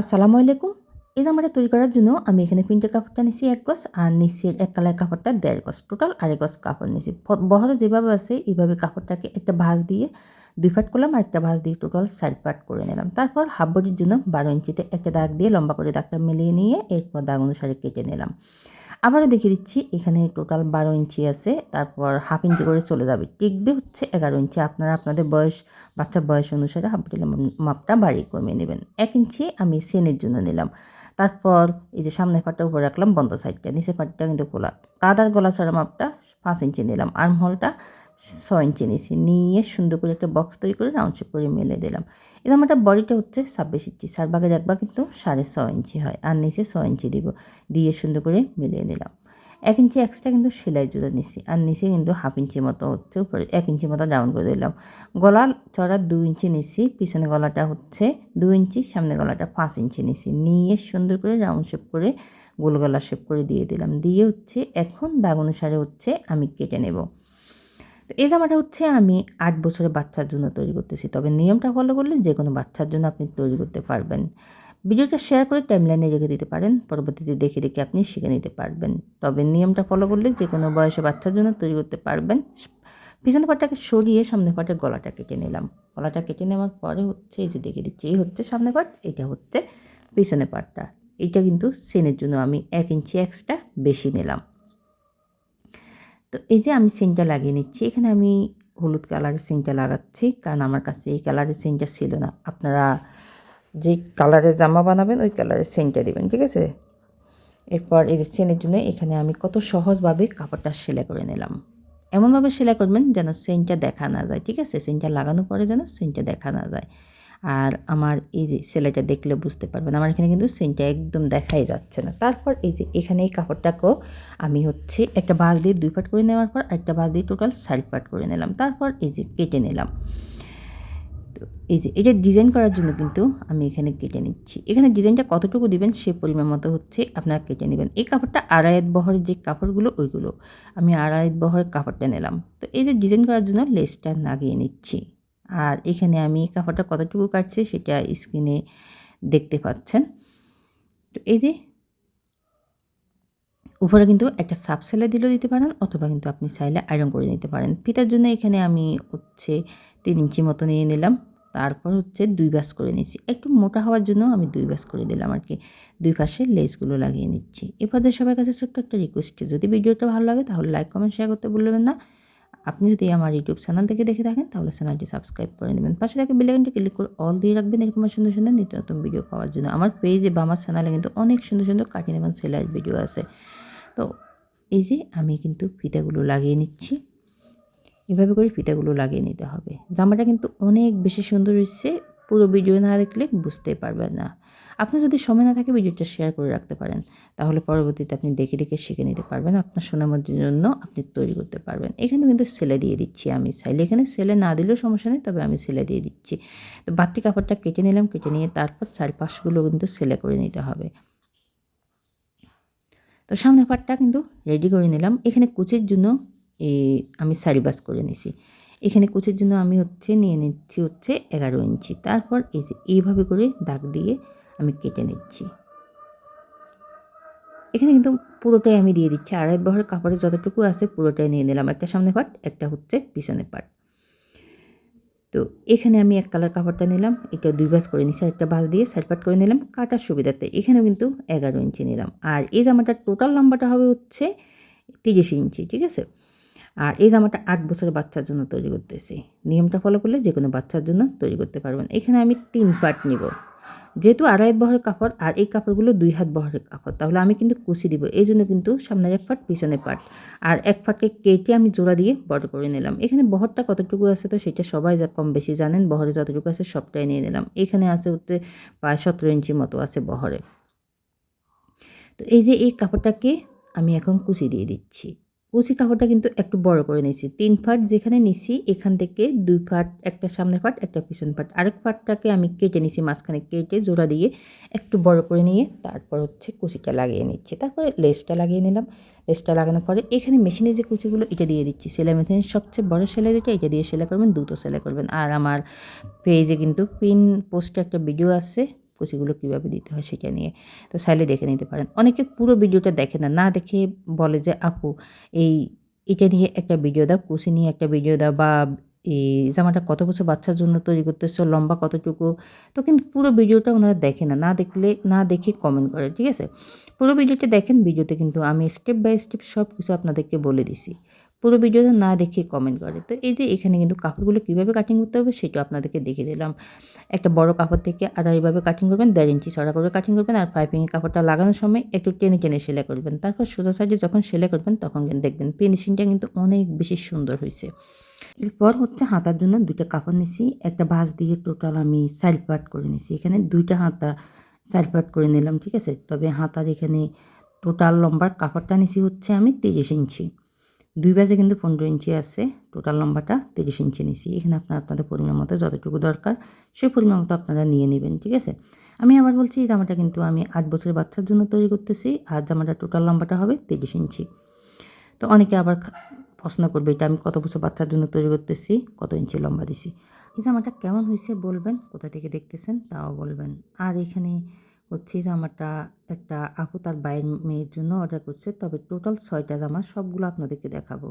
আসসালামু আলাইকুম। এই জামাটা তৈরি করার জন্য আমি এখানে প্রিন্টের কাপড়টা নিছি, এক গজ, আর নিচে এক কালার কাপড়টা দেড় গজ। টোটাল আড়াই গজ কাপড় নিছি। বহরে যেভাবে আছে, এইভাবে কাপড়টাকে একটা ভাঁজ দিয়ে দুই পাট করলাম আর একটা ভাঁজ দিয়ে টোটাল সাইড পাট করে নিলাম। তারপর হাফ বডির জন্য বারো ইঞ্চিতে একটা দাগ দিয়ে লম্বা করে দাগটা মিলিয়ে নিয়ে এরপর দাগ অনুসারে কেটে নিলাম। আবারও দেখিয়ে দিচ্ছি, এখানে টোটাল বারো ইঞ্চি আছে, তারপর হাফ ইঞ্চি করে চলে যাবে। টিকবে হচ্ছে এগারো ইঞ্চি। আপনারা আপনাদের বয়স, বাচ্চার বয়স অনুসারে হাফ বডির মাপটা বাড়িয়ে কমিয়ে নেবেন। এক ইঞ্চি আমি সেনের জন্য নিলাম। তারপর এই যে সামনের পাটটা উপরে রাখলাম, বন্ধ সাইডটা নিচের পাটটা কিন্তু খোলা। কাদার গলা ছাড়া মাপটা পাঁচ ইঞ্চি নিলাম। আর্ম হোলটা ছয় ইঞ্চি নিয়েছি নিয়ে সুন্দর করে একটা বক্স তৈরি করে রাউন্ড শেপ করে মেলে দিলাম। এরকম একটা বডিটা হচ্ছে ছাব্বিশ ইঞ্চি। চার ভাগের এক কিন্তু সাড়ে ছয় ইঞ্চি হয়। আর নিচে ছয় ইঞ্চি দিব। দিয়ে সুন্দর করে মিলিয়ে দিলাম এক ইঞ্চি এক্সট্রা কিন্তু সেলাই জুড়ে নিচ্ছি আর নিচে কিন্তু হাফ ইঞ্চি মতো হচ্ছে উপরে, এক ইঞ্চি মতো ডাউন করে দিলাম। গলা চড়া দু ইঞ্চি নিচ্ছি পিছনে গলাটা হচ্ছে দু ইঞ্চি, সামনে গলাটা পাঁচ ইঞ্চি নিচ্ছি নিয়ে সুন্দর করে রাউন্ড শেপ করে গোল গলা শেপ করে দিয়ে দিলাম। দিয়ে হচ্ছে এখন দাগ অনুসারে হচ্ছে আমি কেটে নেব। তো এই জামাটা হচ্ছে আমি আট বছরের বাচ্চার জন্য তৈরি করতেছি। তবে নিয়মটা ফলো করলে যে কোনো বাচ্চার জন্য আপনি তৈরি করতে পারবেন। ভিডিওটা শেয়ার করে টাইমলাইনে রেখে দিতে পারেন। পরবর্তীতে দেখে দেখে আপনি শিখে নিতে পারবেন। তবে নিয়মটা ফলো করলে যে কোনো বয়সে বাচ্চার জন্য তৈরি করতে পারবেন। পিছনের পাটটাকে সরিয়ে সামনের পাটের গলাটা কেটে নিলাম। গলাটা কেটে নেওয়ার পরে হচ্ছে এই যে দেখে দিচ্ছি, এই হচ্ছে সামনের পাট, এটা হচ্ছে পিছনের পাটটা। এইটা কিন্তু সেনের জন্য আমি এক ইঞ্চি এক্সট্রা বেশি নিলাম। তো এই যে আমি সিনটা লাগিয়ে নিচ্ছি, এখানে আমি হলুদ কালারের সিনটা লাগাচ্ছি, কারণ আমার কাছে এই কালারের সিনটা ছিল না। আপনারা যে কালারের জামা বানাবেন, ওই কালারের সেন্টটা দিবেন, ঠিক আছে? এরপর এই যে সেনের জন্য এখানে আমি কত সহজভাবে কাপড়টা সেলাই করে নিলাম। এমনভাবে সেলাই করবেন যেন সেন্টটা দেখা না যায়, ঠিক আছে? সেন্টটা লাগানোর পরে যেন সেন্টটা দেখা না যায়। আর আমার এই যে সেলাইটা দেখলে বুঝতে পারবেন, আমার এখানে কিন্তু সেন্টটা একদম দেখাই যাচ্ছে না। তারপর এই যে এখানে এই কাপড়টাকেও আমি হচ্ছে একটা বাঁশ দিয়ে দুই পাট করে নেওয়ার পর একটা বাঁশ দিয়ে টোটাল সাইড পাট করে নিলাম। তারপর এই যে কেটে নিলাম। তো এই যে এটা ডিজাইন করার জন্য কিন্তু আমি এখানে কেটে নিচ্ছি। এখানে ডিজাইনটা কতটুকু দিবেন সে পরিমাণ মতো হচ্ছে আপনারা কেটে নেবেন। এই কাপড়টা আড়াইত বহরের যে কাপড়গুলো, ওইগুলো আমি আড়াইত বহরের কাপড়টা নিলাম। তো এই যে ডিজাইন করার জন্য লেসটা লাগিয়ে নিচ্ছি। আর এখানে আমি কাপড়টা কতটুকু কাটছি সেটা স্ক্রিনে দেখতে পাচ্ছেন। তো এই যে উপরে কিন্তু একটা সাব সেলাই দিলেও দিতে পারেন অথবা কিন্তু আপনি চাইলে আয়রন করে নিতে পারেন। ফিতার জন্য এখানে আমি হচ্ছে তিন ইঞ্চি মতো নিয়ে নিলাম। তারপর হচ্ছে দুই বাস করে নিচ্ছি একটু মোটা হওয়ার জন্য আমি দুই বাস করে দিলাম আর কি। দুই পাশে লেসগুলো লাগিয়ে নিচ্ছি। যে সবার কাছে ছোট্ট একটা রিকোয়েস্ট যদি ভিডিওটা ভালো লাগে তাহলে লাইক কমেন্ট শেয়ার করতে ভুলবেন না। আপনি যদি আমার ইউটিউব চ্যানেল থেকে দেখে থাকেন, তাহলে চ্যানেলটি সাবস্ক্রাইব করে নেবেন। পাশে থাকা বেলাইকনটি ক্লিক করে অল দিয়ে রাখবেন। এরকম সুন্দর সুন্দর নিত্য নতুন ভিডিও পাওয়ার জন্য। আমার পেজে বা আমার চ্যানেলে কিন্তু অনেক সুন্দর সুন্দর কাটিং এবং সেলাইয়ের ভিডিও আছে। তো এই যে আমি কিন্তু ফিতাগুলো লাগিয়ে নিচ্ছি। এভাবে করে ফিতাগুলো লাগিয়ে নিতে হবে। জামাটা কিন্তু অনেক বেশি সুন্দর হচ্ছে পুরো ভিডিও না দেখলে বুঝতে পারবেন না। আপনার যদি সময় না থাকে ভিডিওটা শেয়ার করে রাখতে পারেন, তাহলে পরবর্তীতে আপনি দেখে দেখে শিখে নিতে পারবেন, আপনার সোনামোর জন্য আপনি তৈরি করতে পারবেন। এখানে কিন্তু সেলে দিয়ে দিচ্ছি আমি চাইলে এখানে সেলে না দিলেও সমস্যা নেই, তবে আমি সেলে দিয়ে দিচ্ছি। তো বাড়তি কাপড়টা কেটে নিলাম, কেটে নিয়ে তারপর চারপাশগুলো কিন্তু সেলে করে নিতে হবে। তো সামনে পাটটা কিন্তু রেডি করে নিলাম। এখানে কুচির জন্য আমি সারিবাস করে নিছি। এখানে কুচির জন্য আমি হচ্ছে নিয়ে নিচ্ছি হচ্ছে এগারো ইঞ্চি। তারপর এই যে এইভাবে করে দাগ দিয়ে আমি কেটে নিচ্ছি। এখানে কিন্তু পুরোটাই আমি দিয়ে দিচ্ছি। আড়াই বহরের কাপড়ে যতটুকু আছে পুরোটাই নিয়ে নিলাম। একটা সামনে পাট একটা হচ্ছে পিছনে পাট তো এখানে আমি এক কালার কাপড়টা নিলাম। এটা দুই বাস করে নিচ্ছি একটা বাস দিয়ে সাইড পাট করে নিলাম কাটার সুবিধাতে। এখানেও কিন্তু এগারো ইঞ্চি নিলাম। আর এই জামাটার টোটাল লম্বাটা হবে হচ্ছে তিরিশ ইঞ্চি, ঠিক আছে? আর এই জামাটা আট বছরের বাচ্চার জন্য তৈরি করতেছি। নিয়মটা ফলো করলে যে কোনো বাচ্চার জন্য তৈরি করতে পারবেন। এখানে আমি তিন পার্ট নিব। যেহেতু আড়াই বহরের কাপড়, আর এই কাপড়গুলো দুই হাত বহরের কাপড়, তাহলে আমি কিন্তু কুচি দিব। এই জন্য কিন্তু সামনের এক পাট পিছনে পাট আর এক ফাঁকে কেটে আমি জোড়া দিয়ে বড় করে নিলাম। এখানে বহরটা কতটুকু আছে তো সেটা সবাই যা কম বেশি জানেন, বহরে যতটুকু আছে সবটাই নিয়ে নিলাম। এখানে আছে হচ্ছে প্রায় সতেরো ইঞ্চি মতো আছে বহরে। তো এই যে এই কাপড়টাকে আমি এখন কুচি দিয়ে দিচ্ছি। কুচি কাপড়টা কিন্তু একটু বড় করে নিয়েছি। তিন ফাট যেখানে নিছি, এখান থেকে দুই ফাট একটা সামনের ফাট একটা পিছন ফাট আরেক ফাটটাকে আমি কেটে নিছি, মাঝখানে কেটে জোড়া দিয়ে একটু বড় করে নিয়ে তারপর হচ্ছে কুচিটা লাগিয়ে নিচ্ছি। তারপরে লেসটা লাগিয়ে নিলাম। লেসটা লাগানোর পরে এখানে মেশিনে যে কুচিগুলো, এটা দিয়ে দিচ্ছি। সেলাই মেশিনের সবচেয়ে বড় সেলাই যেটা, এটা দিয়ে সেলাই করবেন দুটো সেলাই করবেন। আর আমার পেজে কিন্তু পিন পোস্টে একটা ভিডিও আছে। কুচিগুলো কীভাবে দিতে হয় সেটা নিয়ে তো চাইলে দেখে নিতে পারেন। অনেকে পুরো ভিডিওটা দেখে না না দেখে বলে যে, আপু, এই এটা নিয়ে একটা ভিডিও দাও, কুচি নিয়ে একটা ভিডিও দাও বা এই জামাটা কত বছর বাচ্চার জন্য তৈরি করতেছো, লম্বা কতটুকু? তো কিন্তু পুরো ভিডিওটা ওনারা দেখে না না দেখলে, না দেখে কমেন্ট করে, ঠিক আছে? পুরো ভিডিওটা দেখেন, ভিডিওতে কিন্তু আমি স্টেপ বাই স্টেপ সব কিছু আপনাদেরকে বলে দিছি। পুরো ভিডিওটা না দেখে কমেন্ট করে। তো এই যে এখানে কিন্তু কাপড়গুলো কীভাবে কাটিং করতে হবে সেটাও আপনাদেরকে দেখিয়ে দিলাম। একটা বড় কাপড় থেকে আড়াইভাবে কাটিং করবেন, দেড় ইঞ্চি চড়া করে কাটিং করবেন আর পাইপিংয়ে কাপড়টা লাগানোর সময় একটু টেনে টেনে সেলাই করবেন। তারপর সোজা সাইডে যখন সেলাই করবেন তখন কিন্তু দেখবেন ফিনিশিংটা কিন্তু অনেক বেশি সুন্দর হয়েছে। এরপর হচ্ছে হাতার জন্য দুইটা কাপড় নিছি, একটা ভাঁজ দিয়ে টোটাল আমি সাইড পার্ট করে নিছি। এখানে দুইটা হাতা সাইড পার্ট করে নিলাম, ঠিক আছে? তবে হাতার এখানে টোটাল লম্বার কাপড়টা নিছি হচ্ছে আমি তিরিশ ইঞ্চি দুই বাজে কিন্তু পনেরো ইঞ্চি আছে। টোটাল লম্বাটা তিরিশ ইঞ্চি নিছি। এখানে আপনার আপনাদের পরিমাণ মতো যতটুকু দরকার সেই পরিমাণ মতো আপনারা নিয়ে নেবেন, ঠিক আছে? আমি আবার বলছি, এই জামাটা কিন্তু আমি আট বছরের বাচ্চার জন্য তৈরি করতেছি। আর জামাটা টোটাল লম্বাটা হবে তিরিশ ইঞ্চি। তো অনেকে আবার প্রশ্ন করবে, এটা আমি কত বছর বাচ্চার জন্য তৈরি করতেছি? কত ইঞ্চি লম্বা দিছি? এই জামাটা কেমন হয়েছে বলবেন? কোথা থেকে দেখতেছেন? তাও বলবেন। আর এখানে হচ্ছে জামাটা একটা আপু তার বাইয়ের মেয়ের জন্য অর্ডার করছে। তবে টোটাল ছয়টা জামা সবগুলো আপনাদেরকে দেখাবো।